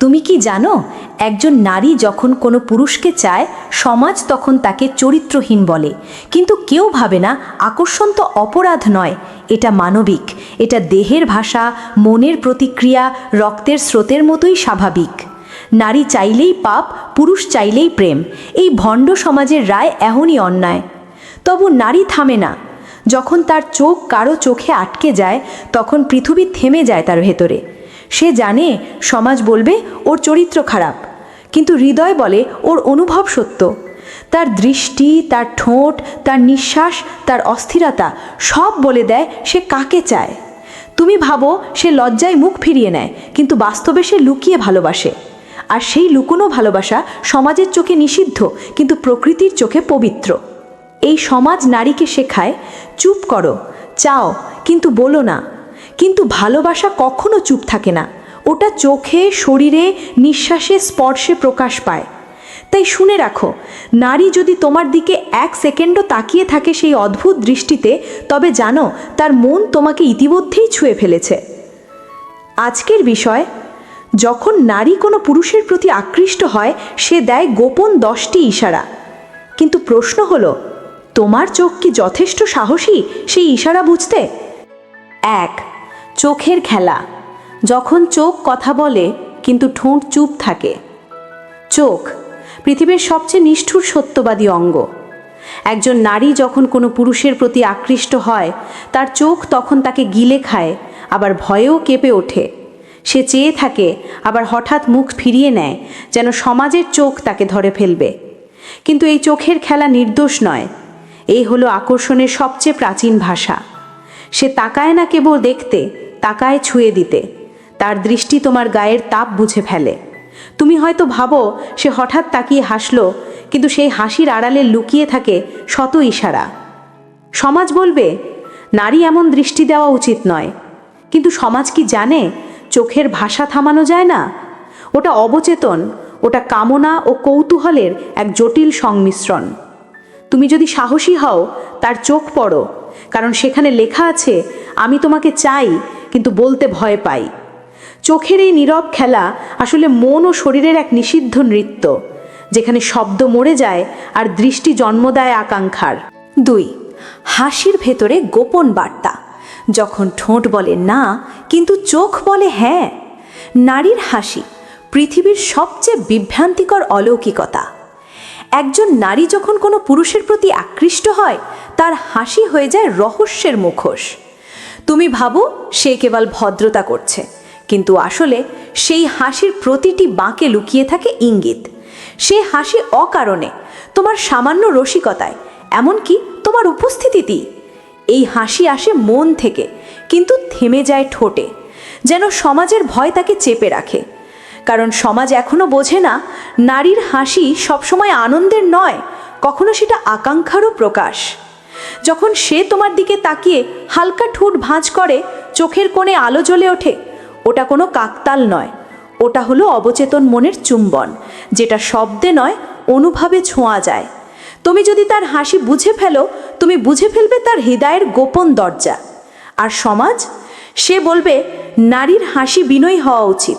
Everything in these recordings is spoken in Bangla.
তুমি কি জানো, একজন নারী যখন কোনো পুরুষকে চায়, সমাজ তখন তাকে চরিত্রহীন বলে। কিন্তু কেউ ভাবে না, আকর্ষণ তো অপরাধ নয়, এটা মানবিক। এটা দেহের ভাষা, মনের প্রতিক্রিয়া, রক্তের স্রোতের মতোই স্বাভাবিক। নারী চাইলেই পাপ, পুরুষ চাইলেই প্রেম। এই ভণ্ড সমাজের রায় এমনই অন্যায়। তবু নারী থামে না। যখন তার চোখ কারও চোখে আটকে যায়, তখন পৃথিবী থেমে যায় তার ভেতরে। সে জানে সমাজ বলবে ওর চরিত্র খারাপ। কিন্তু হৃদয় বলে ওর অনুভব সত্য। তার দৃষ্টি, তার ঠোঁট, তার নিঃশ্বাস, তার অস্থিরতা সব বলে দেয় সে কাকে চায়। তুমি ভাবো সে লজ্জায় মুখ ফিরিয়ে নেয়, কিন্তু বাস্তবে সে লুকিয়ে ভালোবাসে। আর সেই লুকোনো ভালোবাসা সমাজের চোখে নিষিদ্ধ, কিন্তু প্রকৃতির চোখে পবিত্র। এই সমাজ নারীকে শেখায়, চুপ করো, চাও, কিন্তু বলো না কিন্তু ভালোবাসা কখনো চুপ থাকে না। ওটা চোখে, শরীরে, নিঃশ্বাসে, স্পর্শে প্রকাশ পায়। তাই শুনে রাখো, নারী যদি তোমার দিকে এক সেকেন্ডও তাকিয়ে থাকে সেই অদ্ভুত দৃষ্টিতে, তবে জানো, তার মন তোমাকে ইতিমধ্যেই ছুঁয়ে ফেলেছে। আজকের বিষয়, যখন নারী কোনো পুরুষের প্রতি আকৃষ্ট হয়, সে দেয় গোপন দশটি ইশারা। কিন্তু প্রশ্ন হলো, তোমার চোখ কি যথেষ্ট সাহসী সেই ইশারা বুঝতে? এক চোখের খেলা। যখন চোখ কথা বলে, কিন্তু ঠোঁট চুপ থাকে। চোখ, পৃথিবীর সবচেয়ে নিষ্ঠুর সত্যবাদী অঙ্গ। একজন নারী যখন কোনো পুরুষের প্রতি আকৃষ্ট হয়, তার চোখ তখন তাকে গিলে খায়, আবার ভয়েও কেঁপে ওঠে। সে চেয়ে থাকে, আবার হঠাৎ মুখ ফিরিয়ে নেয়, যেন সমাজের চোখ তাকে ধরে ফেলবে। কিন্তু এই চোখের খেলা নির্দোষ নয়। এই হলো আকর্ষণের সবচেয়ে প্রাচীন ভাষা। সে তাকায় না কেবল দেখতে তাকায় ছুঁয়ে দিতে। তার দৃষ্টি তোমার গায়ের তাপ বুঝে ফেলে। তুমি হয়তো ভাবো, সে হঠাৎ তাকিয়ে হাসলো, কিন্তু সেই হাসির আড়ালে লুকিয়ে থাকে শত ইশারা। সমাজ বলবে, নারী এমন দৃষ্টি দেওয়া উচিত নয়। কিন্তু সমাজ কি জানে, চোখের ভাষা থামানো যায় না? ওটা অবচেতন, ওটা কামনা ও কৌতূহলের এক জটিল সংমিশ্রণ। তুমি যদি সাহসী হও, তার চোখ পড়ো, কারণ সেখানে লেখা আছে, আমি তোমাকে চাই কিন্তু বলতে ভয় পাই। চোখের এই নীরব খেলা আসলে মন ও শরীরের এক নিষিদ্ধ নৃত্য, যেখানে শব্দ মরে যায় আর দৃষ্টি জন্ম দেয় আকাঙ্ক্ষার। দুই, হাসির ভেতরে গোপন বার্তা, যখন ঠোঁট বলে না, কিন্তু চোখ বলে হ্যাঁ। নারীর হাসি পৃথিবীর সবচেয়ে বিভ্রান্তিকর অলৌকিকতা। একজন নারী যখন কোনো পুরুষের প্রতি আকৃষ্ট হয়, তার হাসি হয়ে যায় রহস্যের মুখোশ। তুমি ভাবো সে কেবল ভদ্রতা করছে। কিন্তু আসলে সেই হাসির প্রতিটি বাঁকে লুকিয়ে থাকে ইঙ্গিত। সে হাসি অকারণে, তোমার সামান্য রসিকতায়, এমনকি তোমার উপস্থিতিতেই। এই হাসি আসে মন থেকে, কিন্তু থেমে যায় ঠোঁটে, যেন সমাজের ভয় তাকে চেপে রাখে। কারণ সমাজ এখনও বোঝে না, নারীর হাসি সবসময় আনন্দের নয়, কখনো সেটা আকাঙ্ক্ষারও প্রকাশ। যখন সে তোমার দিকে তাকিয়ে হালকা ঠোঁট ভাঁজ করে, চোখের কোণে আলো জ্বলে ওঠে, ওটা কোনো কাকতাল নয়। ওটা হলো অবচেতন মনের চুম্বন, যেটা শব্দে নয়, অনুভাবে ছোঁয়া যায়। তুমি যদি তার হাসি বুঝে ফেলো, তুমি বুঝে ফেলবে তার হৃদয়ের গোপন দরজা। আর সমাজ? সে বলবে, নারীর হাসি বিনয়ী হওয়া উচিত।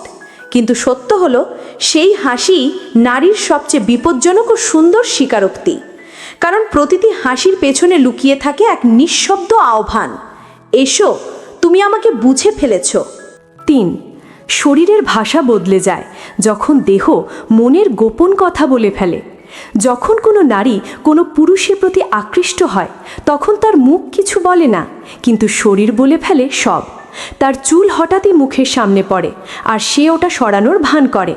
কিন্তু সত্য হলো, সেই হাসি নারীর সবচেয়ে বিপজ্জনক ও সুন্দর স্বীকারোক্তি। কারণ প্রতিটি হাসির পেছনে লুকিয়ে থাকে এক নিঃশব্দ আহ্বান। এসো, তুমি আমাকে বুঝে ফেলেছ। তিন, শরীরের ভাষা বদলে যায় যখন দেহ মনের গোপন কথা বলে ফেলে। যখন কোনো নারী কোনো পুরুষের প্রতি আকৃষ্ট হয়, তখন তার মুখ কিছু বলে না, কিন্তু শরীর বলে ফেলে সব। তার চুল হঠাৎই মুখের সামনে পড়ে আর সে ওটা সরানোর ভান করে।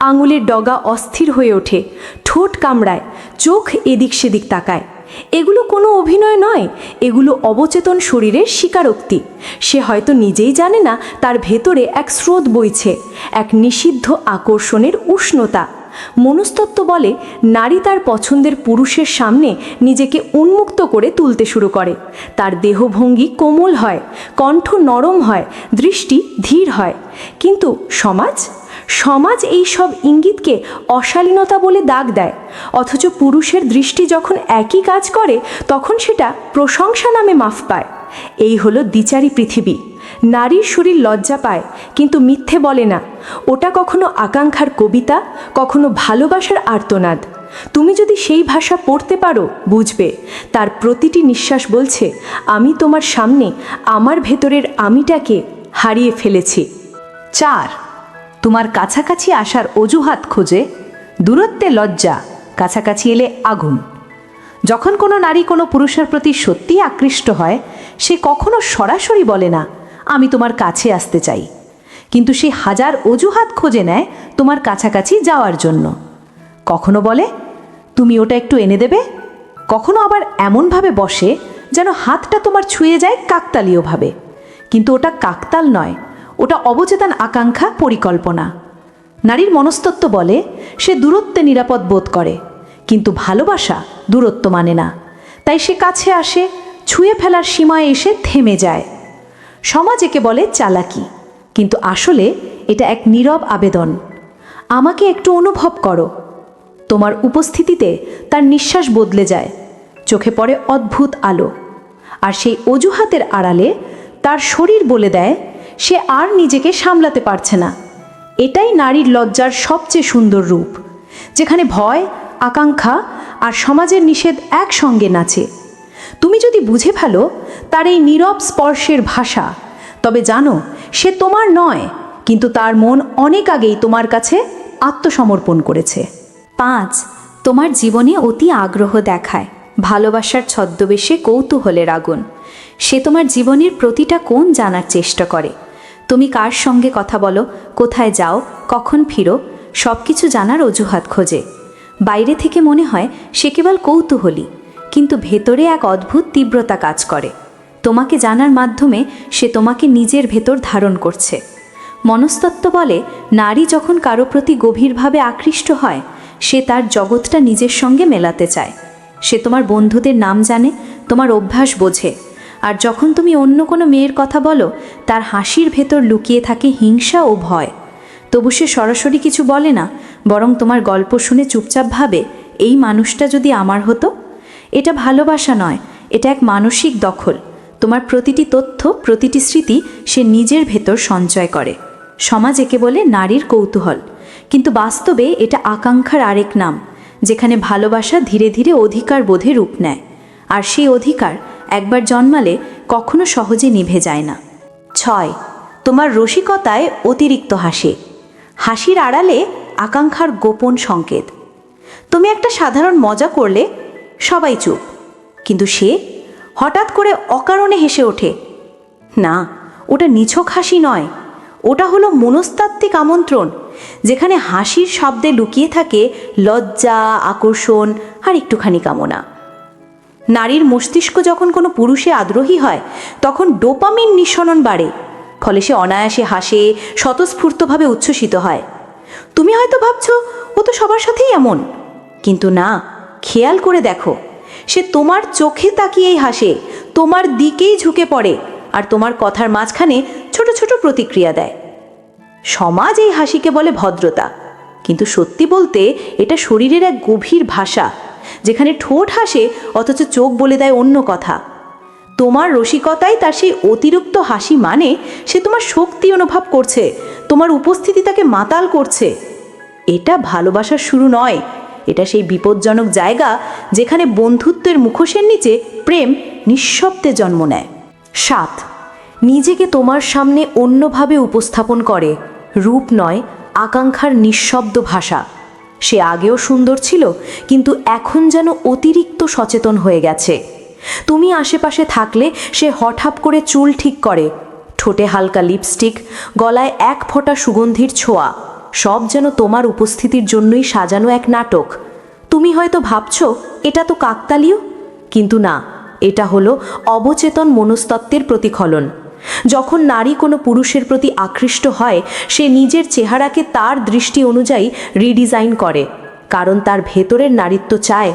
আঙুলের ডগা অস্থির হয়ে ওঠে, ঠোঁট কামড়ায়, চোখ এদিক সেদিক তাকায়। এগুলো কোনো অভিনয় নয়, এগুলো অবচেতন শরীরের স্বীকারোক্তি। সে হয়তো নিজেই জানে না তার ভেতরে এক স্রোত বইছে, এক নিষিদ্ধ আকর্ষণের উষ্ণতা। মনস্তত্ত্ব বলে, নারী তার পছন্দের পুরুষের সামনে নিজেকে উন্মুক্ত করে তুলতে শুরু করে। তার দেহভঙ্গি কোমল হয়, কণ্ঠ নরম হয়, দৃষ্টি ধীর হয়। কিন্তু সমাজ? সমাজ এই সব ইঙ্গিতকে অশালীনতা বলে দাগ দেয়। অথচ পুরুষের দৃষ্টি যখন একই কাজ করে, তখন সেটা প্রশংসা নামে মাফ পায়। এই হলো দ্বিচারী পৃথিবী। নারীর শরীর লজ্জা পায়, কিন্তু মিথ্যে বলে না। ওটা কখনো আকাঙ্ক্ষার কবিতা, কখনো ভালোবাসার আর্তনাদ। তুমি যদি সেই ভাষা পড়তে পারো, বুঝবে। তার প্রতিটি নিঃশ্বাস বলছে, আমি তোমার সামনে, আমার ভেতরের আমিটাকে হারিয়ে ফেলেছি। চার, তোমার কাছাকাছি আসার অজুহাত খোঁজে। দূরত্বে লজ্জা, কাছাকাছি এলে আগুন। যখন কোনো নারী কোনো পুরুষের প্রতি সত্যিই আকৃষ্ট হয়, সে কখনো সরাসরি বলে না আমি তোমার কাছে আসতে চাই। কিন্তু সে হাজার অজুহাত খোঁজে নেয় তোমার কাছাকাছি যাওয়ার জন্য। কখনো বলে, তুমি ওটা একটু এনে দেবে? কখনো আবার এমনভাবে বসে যেন হাতটা তোমার ছুঁয়ে যায় কাকতালীয়ভাবে কিন্তু ওটা কাকতাল নয়, ওটা অবচেতন আকাঙ্ক্ষা পরিকল্পনা। নারীর মনস্তত্ব বলে, সে দূরত্বে নিরাপদ বোধ করে, কিন্তু ভালোবাসা দূরত্ব মানে না। তাই সে কাছে আসে, ছুঁয়ে ফেলার সীমায় এসে থেমে যায়। সমাজ একে বলে চালাকি। কিন্তু আসলে এটা এক নীরব আবেদন। আমাকে একটু অনুভব করো। তোমার উপস্থিতিতে তার নিঃশ্বাস বদলে যায়। চোখে পড়ে অদ্ভুত আলো। আর সেই অজুহাতের আড়ালে তার শরীর বলে দেয়, সে আর নিজেকে সামলাতে পারছে না। এটাই নারীর লজ্জার সবচেয়ে সুন্দর রূপ, যেখানে ভয়, আকাঙ্ক্ষা আর সমাজের নিষেধ একসঙ্গে নাচে। তুমি যদি বুঝে ফেলো তার এই নীরব স্পর্শের ভাষা, তবে জানো সে তোমার নয়, কিন্তু তার মন অনেক আগেই তোমার কাছে আত্মসমর্পণ করেছে। পাঁচ, তোমার জীবনে অতি আগ্রহ দেখায়, ভালোবাসার ছদ্মবেশে কৌতূহলের আগুন। সে তোমার জীবনের প্রতিটা কোণ জানার চেষ্টা করে। তুমি কার সঙ্গে কথা বলো, কোথায় যাও, কখন ফিরো সব কিছু জানার অজুহাত খোঁজে। বাইরে থেকে মনে হয় সে কেবল কৌতূহলী। কিন্তু ভেতরে এক অদ্ভুত তীব্রতা কাজ করে। তোমাকে জানার মাধ্যমে সে তোমাকে নিজের ভেতর ধারণ করছে। মনস্তত্ত্ব বলে, নারী যখন কারও প্রতি গভীরভাবে আকৃষ্ট হয়, সে তার জগৎটা নিজের সঙ্গে মেলাতে চায়। সে তোমার বন্ধুদের নাম জানে, তোমার অভ্যাস বোঝে। আর যখন তুমি অন্য কোনো মেয়ের কথা বলো, তার হাসির ভেতর লুকিয়ে থাকে হিংসা ও ভয়। তবু সে সরাসরি কিছু বলে না, বরং তোমার গল্প শুনে চুপচাপ ভাবে, এই মানুষটা যদি আমার হতো? এটা ভালোবাসা নয়, এটা এক মানসিক দখল। তোমার প্রতিটি তথ্য, প্রতিটি স্মৃতি সে নিজের ভেতর সঞ্চয় করে। সমাজ একে বলে নারীর কৌতূহল। কিন্তু বাস্তবে এটা আকাঙ্ক্ষার আরেক নাম, যেখানে ভালোবাসা ধীরে ধীরে অধিকার বোধে রূপ নেয়। আর সেই অধিকার একবার জন্মালে কখনো সহজে নিভে যায় না। ছয়, তোমার রসিকতায় অতিরিক্ত হাসে। হাসির আড়ালে আকাঙ্ক্ষার গোপন সংকেত। তুমি একটা সাধারণ মজা করলে সবাই চুপ। কিন্তু সে হঠাৎ করে অকারণে হেসে ওঠে, না, ওটা নিছক হাসি নয়। ওটা হলো মনস্তাত্ত্বিক আমন্ত্রণ, যেখানে হাসির শব্দে লুকিয়ে থাকে লজ্জা, আকর্ষণ আর একটুখানি কামনা। নারীর মস্তিষ্ক যখন কোনো পুরুষে আগ্রহী হয়, তখন ডোপামিন নিঃসরণ বাড়ে, ফলে সে অনায়াসে হাসে, স্বতঃস্ফূর্তভাবে উচ্ছ্বসিত হয়। তুমি হয়তো ভাবছ, ও তো সবার সাথেই এমন। কিন্তু না খেয়াল করে দেখো। সে তোমার চোখে তাকিয়েই হাসে, তোমার দিকেই ঝুঁকে পড়ে আর তোমার কথার মাঝখানে ছোট ছোট প্রতিক্রিয়া দেয়। সমাজ এই হাসিকে বলে ভদ্রতা। কিন্তু সত্যি বলতে এটা শরীরের এক গভীর ভাষা, যেখানে ঠোঁট হাসে অথচ চোখ বলে দেয় অন্য কথা। তোমার রসিকতাই তার সেই অতিরিক্ত হাসি মানে সে তোমার শক্তি অনুভব করছে, তোমার উপস্থিতি তাকে মাতাল করছে। এটা ভালোবাসার শুরু নয় এটা সেই বিপজ্জনক জায়গা যেখানে বন্ধুত্বের মুখোশের নিচে প্রেম নিঃশব্দে জন্ম নেয়। সাত, নিজেকে তোমার সামনে অন্যভাবে উপস্থাপন করে। রূপ নয়, আকাঙ্ক্ষার নিঃশব্দ ভাষা। সে আগেও সুন্দর ছিল, কিন্তু এখন যেন অতিরিক্ত সচেতন হয়ে গেছে। তুমি আশেপাশে থাকলে সে হঠাৎ করে চুল ঠিক করে। ঠোঁটে হালকা লিপস্টিক, গলায় এক ফোঁটা সুগন্ধির ছোঁয়া। সব যেন তোমার উপস্থিতির জন্যই সাজানো এক নাটক। তুমি হয়তো ভাবছ, এটা তো কাকতালীয়? কিন্তু না, এটা হলো অবচেতন মনস্তত্ত্বের প্রতিফলন। যখন নারী কোনো পুরুষের প্রতি আকৃষ্ট হয়, সে নিজের চেহারাকে তার দৃষ্টি অনুযায়ী রিডিজাইন করে, কারণ তার ভেতরের নারীত্ব চায়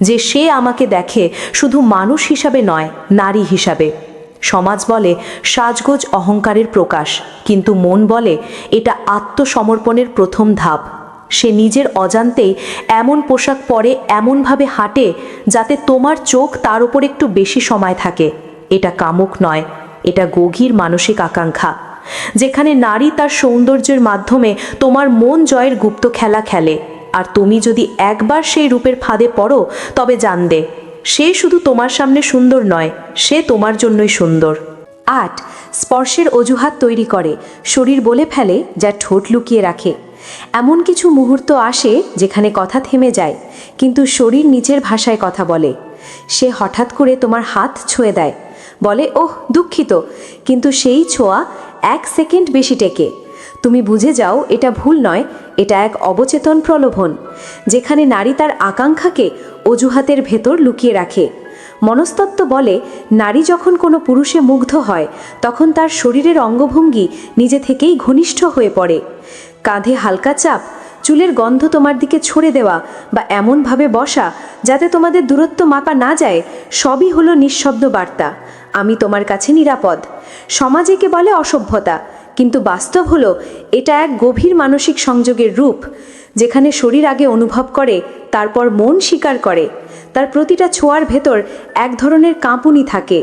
যে সে আমাকে দেখে শুধু মানুষ হিসাবে নয়, নারী হিসাবে। সমাজ বলে সাজগোজ অহংকারের প্রকাশ, কিন্তু মন বলে এটা আত্মসমর্পণের প্রথম ধাপ। সে নিজের অজান্তেই এমন পোশাক পরে এমনভাবে হাঁটে যাতে তোমার চোখ তার উপর একটু বেশি সময় থাকে। এটা কামুক নয়, এটা গভীর মানসিক আকাঙ্ক্ষা, যেখানে নারী তার সৌন্দর্যের মাধ্যমে তোমার মন জয়ের গুপ্ত খেলা খেলে। আর তুমি যদি একবার সেই রূপের ফাঁদে পড়ো, তবে জানবে সে শুধু তোমার সামনে সুন্দর নয়, সে তোমার জন্যই সুন্দর। আট, স্পর্শের অজুহাত তৈরি করে, শরীর বলে ফেলে, যা ঠোঁট লুকিয়ে রাখে। এমন কিছু মুহূর্ত আসে যেখানে কথা থেমে যায়, কিন্তু শরীর নিচের ভাষায় কথা বলে। সে হঠাৎ করে তোমার হাত ছুঁয়ে দেয়। বলে, ওহ, দুঃখিত। কিন্তু সেই ছোঁয়া এক সেকেন্ড বেশি টেকে। তুমি বুঝে যাও, এটা ভুল নয়, এটা এক অবচেতন প্রলোভন, যেখানে নারী তার আকাঙ্ক্ষাকে অজুহাতের ভেতর লুকিয়ে রাখে। মনস্তত্ত্ব বলে, নারী যখন কোনো পুরুষে মুগ্ধ হয়, তখন তার শরীরের অঙ্গভঙ্গি নিজে থেকেই ঘনিষ্ঠ হয়ে পড়ে। কাঁধে হালকা চাপ, চুলের গন্ধ তোমার দিকে ছড়ে দেওয়া বা এমনভাবে বসা যাতে তোমাদের দূরত্ব মাপা না যায়, সবই হলো নিঃশব্দ বার্তা। আমি তোমার কাছে নিরাপদ। সমাজ একে বলে অসভ্যতা। কিন্তু বাস্তব হলো, এটা এক গভীর মানসিক সংযোগের রূপ, যেখানে শরীর আগে অনুভব করে, তারপর মন স্বীকার করে। তার প্রতিটা ছোঁয়ার ভেতর এক ধরনের কাঁপুনি থাকে,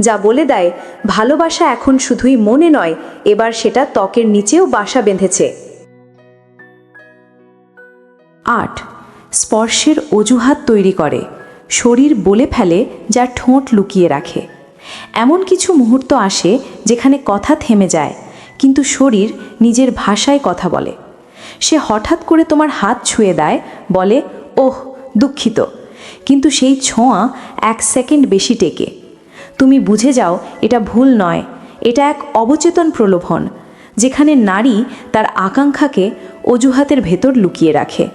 যা বলে দেয়, ভালোবাসা এখন শুধুই মনে নয়, এবার সেটা ত্বকের নিচেও বাসা বেঁধেছে। আট, স্পর্শের অজুহাত তৈরি করে, শরীর বলে ফেলে, যা ঠোঁট লুকিয়ে রাখে। এমন কিছু মুহূর্ত আসে, যেখানে কথা থেমে যায় কিন্তু শরীর নিজের ভাষায় কথা বলে। সে হঠাৎ করে তোমার হাত ছুঁয়ে দেয়, বলে, ওহ, দুঃখিত। কিন্তু সেই ছোঁয়া এক সেকেন্ড বেশি টেকে। তুমি বুঝে যাও, এটা ভুল নয়। এটা এক অবচেতন প্রলোভন, যেখানে নারী তার আকাঙ্ক্ষাকে অজুহাতের ভেতর লুকিয়ে রাখে।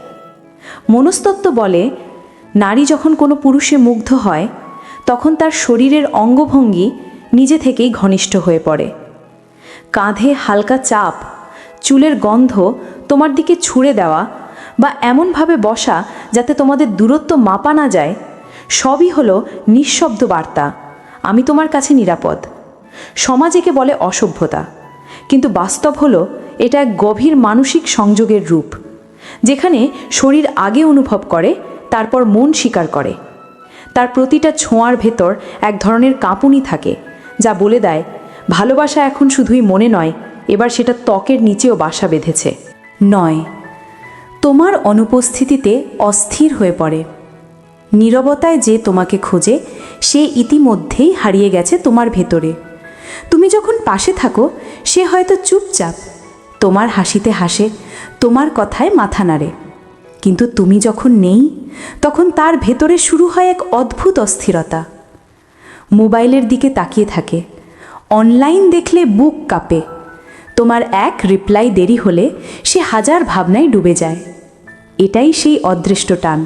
মনস্তত্ত্ব বলে, নারী যখন কোনো পুরুষে মুগ্ধ হয়, তখন তার শরীরের অঙ্গভঙ্গি নিজে থেকেই ঘনিষ্ঠ হয়ে পড়ে। কাঁধে হালকা চাপ, চুলের গন্ধ তোমার দিকে ছুঁড়ে দেওয়া বা এমনভাবে বসা যাতে তোমাদের দূরত্ব মাপা না যায়, সবই হলো নিঃশব্দ বার্তা। আমি তোমার কাছে নিরাপদ। সমাজ একে বলে অসভ্যতা। কিন্তু বাস্তব হলো এটা এক গভীর মানসিক সংযোগের রূপ, যেখানে শরীর আগে অনুভব করে, তারপর মন স্বীকার করে। তার প্রতিটা ছোঁয়ার ভেতর এক ধরনের কাঁপুনি থাকে, যা বলে দেয় ভালোবাসা এখন শুধুই মনে নয়, এবার সেটা ত্বকের নিচেও বাসা বেঁধেছে। নয়, তোমার অনুপস্থিতিতে অস্থির হয়ে পড়ে। নীরবতায় যে তোমাকে খোঁজে, সে ইতিমধ্যেই হারিয়ে গেছে তোমার ভেতরে। তুমি যখন পাশে থাকো, সে হয়তো চুপচাপ, তোমার হাসিতে হাসে, তোমার কথায় মাথা নাড়ে। কিন্তু তুমি যখন নেই, তখন তার ভেতরে শুরু হয় এক অদ্ভুত অস্থিরতা। মোবাইলের দিকে তাকিয়ে থাকে অনলাইন দেখলে বুক কাঁপে। তোমার এক রিপ্লাই দেরি হলে সে হাজার ভাবনায় ডুবে যায়। এটাই সেই অদৃষ্ট টান,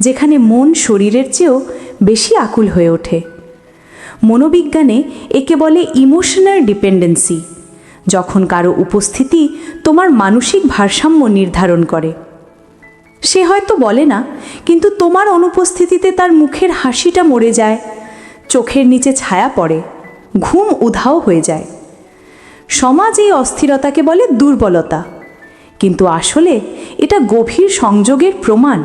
যেখানে মন শরীরের চেয়েও বেশি আকুল হয়ে ওঠে। মনোবিজ্ঞানে একে বলে ইমোশনাল ডিপেন্ডেন্সি যখন কারও উপস্থিতি তোমার মানসিক ভারসাম্য নির্ধারণ করে। সে হয়তো বলে না, কিন্তু তোমার অনুপস্থিতিতে তার মুখের হাসিটা মরে যায়, চোখের নিচে ছায়া পড়ে। ঘুম উধাও হয়ে যায়। সমাজ এই অস্থিরতাকে বলে দুর্বলতা। কিন্তু আসলে এটা গভীর সংযোগের প্রমাণ,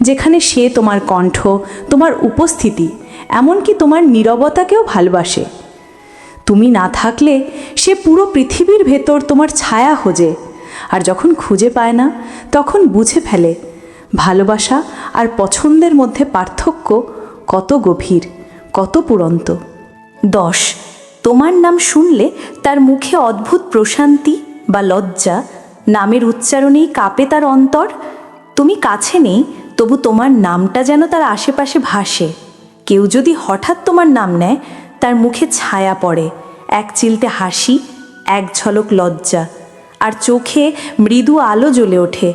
যেখানে সে তোমার কণ্ঠ, তোমার উপস্থিতি, এমনকি তোমার নীরবতাকেও ভালোবাসে। তুমি না থাকলে সে পুরো পৃথিবীর ভেতর তোমার ছায়া খোঁজে, আর যখন খুঁজে পায় না, তখন বুঝে ফেলে, ভালোবাসা আর পছন্দের মধ্যে পার্থক্য কত গভীর, কত পুরন্ত। দশ তোমার নাম শুনলে তার মুখে অদ্ভুত প্রশান্তি বা লজ্জা, নামের উচ্চারণেই কাঁপে তার অন্তর। তুমি কাছে নেই, তবু তোমার নামটা যেন তার আশেপাশে ভাসে। কেউ যদি হঠাৎ তোমার নাম নেয়, তার মুখে ছায়া পড়ে, এক চিলতে হাসি, এক ঝলক লজ্জা, আর চোখে মৃদু আলো জ্বলে ওঠে।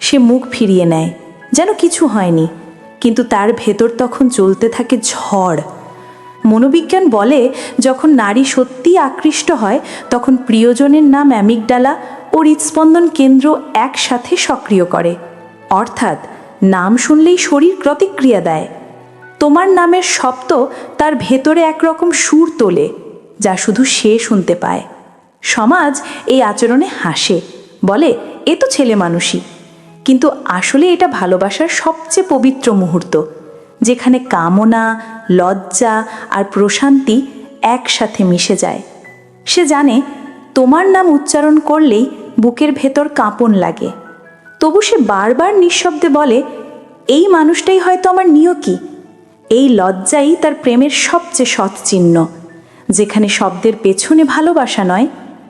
সে মুখ ফিরিয়ে নেয়, যেন কিছু হয়নি, কিন্তু তার ভেতর তখন চলতে থাকে ঝড়। মনোবিজ্ঞান বলে, যখন নারী সত্যিই আকৃষ্ট হয়, তখন প্রিয়জনের নাম অ্যামিকডালা ও হৃৎস্পন্দন কেন্দ্র একসাথে সক্রিয় করে। অর্থাৎ, নাম শুনলেই শরীর প্রতিক্রিয়া দেয়। তোমার নামের শব্দ তার ভেতরে একরকম সুর তোলে, যা শুধু সে শুনতে পায়। সমাজ এই আচরণে হাসে, বলে, এ তো ছেলে মানুষই। কিন্তু আসলে এটা ভালোবাসার সবচেয়ে পবিত্র মুহূর্ত। যেখানে কামনা, লজ্জা আর প্রশান্তি একসাথে মিশে যায়। সে জানে তোমার নাম উচ্চারণ করলেই বুকের ভেতর কাঁপন লাগে। তবু সে বারবার নিঃশব্দে বলে, এই মানুষটাই হয়তো আমার নিয়কি। এই লজ্জাই তার প্রেমের সবচেয়ে সৎ চিহ্ন, যেখানে শব্দের পেছনে ভালোবাসা নয়,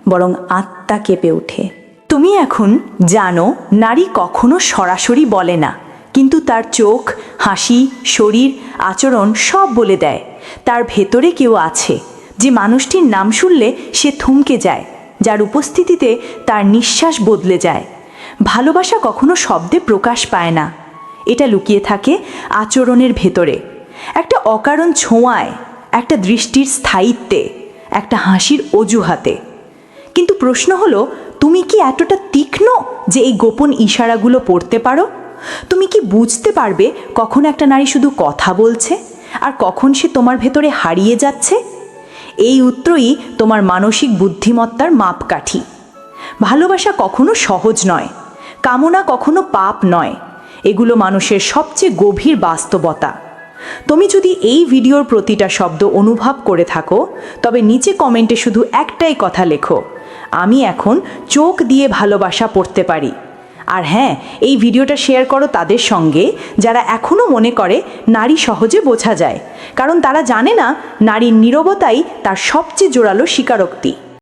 বরং আত্মা কেঁপে ওঠে। তুমি এখন জানো নারী কখনো সরাসরি বলে না। কিন্তু তার চোখ, হাসি, শরীর, আচরণ সব বলে দেয়। তার ভেতরে কেউ আছে। যে মানুষটির নাম শুনলে সে থমকে যায়, যার উপস্থিতিতে তার নিঃশ্বাস বদলে যায়। ভালোবাসা কখনো শব্দে প্রকাশ পায় না। এটা লুকিয়ে থাকে আচরণের ভেতরে। একটা অকারণ ছোঁয়ায়, একটা দৃষ্টির স্থায়িত্বে, একটা হাসির অজুহাতে। কিন্তু প্রশ্ন হলো, তুমি কি এতটা তীক্ষ্ণ যে এই গোপন ইশারাগুলো পড়তে পারো? তুমি কি বুঝতে পারবে কখন একটা নারী শুধু কথা বলছে আর কখন সে তোমার ভেতরে হারিয়ে যাচ্ছে? এই উত্তরই তোমার মানসিক বুদ্ধিমত্তার মাপকাঠি। ভালোবাসা কখনো সহজ নয়, কামনা কখনো পাপ নয়, এগুলো মানুষের সবচেয়ে গভীর বাস্তবতা। তুমি যদি এই ভিডিওর প্রতিটা শব্দ অনুভব করে থাকো, তবে নিচে কমেন্টে শুধু একটাই কথা লেখো, আমি এখন চোখ দিয়ে ভালোবাসা পড়তে পারি। আর হ্যাঁ এই ভিডিওটা শেয়ার করো তাদের সঙ্গে, যারা এখনও মনে করে নারী সহজে বোঝা যায়। কারণ তারা জানে না, নারীর নিরবতাই তার সবচেয়ে জোরালো স্বীকারোক্তি।